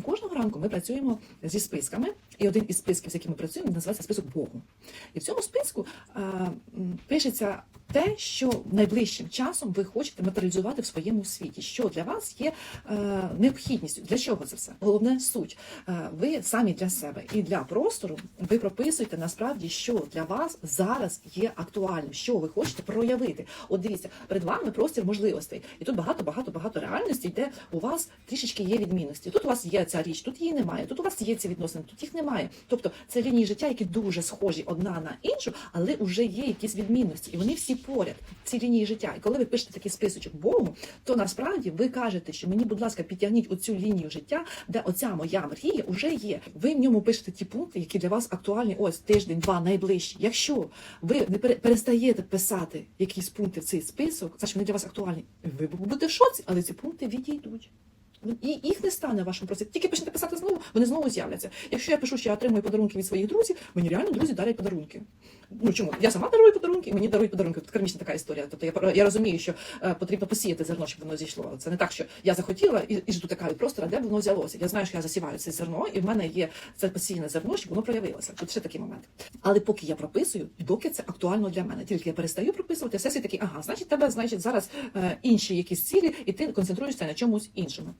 Кожного ранку ми працюємо зі списками, і один із списків, з якими ми працюємо, називається список Богу. І в цьому списку а, пишеться те, що найближчим часом ви хочете матеріалізувати в своєму світі, що для вас є е, необхідністю. Для чого це все? Головне суть. Е, ви самі для себе і для простору ви прописуєте насправді, що для вас зараз є актуальним, що ви хочете проявити. От дивіться, перед вами простір можливостей, і тут багато, багато, багато реальності, де у вас трішечки є відмінності. Тут у вас є ця річ, тут її немає. Тут у вас є ці відносини, тут їх немає. Тобто це лінії життя, які дуже схожі одна на іншу, але вже є якісь відмінності, і вони всі поряд. Ці лінії життя. І коли ви пишете такий списочок Богу, то насправді ви кажете, що мені, будь ласка, підтягніть оцю лінію життя, де оця моя мрія вже є. Ви в ньому пишете ті пункти, які для вас актуальні. Ось тиждень, два найближчі. Якщо ви не перестаєте писати якісь пункти в цей список, значить вони для вас актуальні. Ви будете в шоці, але ці пункти відійдуть. І їх не стане в вашому процесі. Тільки почнете писати знову, вони знову з'являться. Якщо я пишу, що я отримую подарунки від своїх друзів, мені реально друзі дарять подарунки. Ну чому? Я сама дарую подарунки, мені дарують подарунки. Тут кармічна така історія. Тобто я, я розумію, що е, потрібно посіяти зерно, щоб воно зійшло. Це не так, що я захотіла і, і жду така від простора, де воно взялося. Я знаю, що я засіваю це зерно, і в мене є це посіяне зерно, щоб воно проявилося. Тут ще такий момент. Але поки я прописую, доки це актуально для мене. Тільки я перестаю прописувати, все такий, ага, значить, тебе значить зараз е, інші якісь цілі, і ти концентруєшся на чомусь іншому.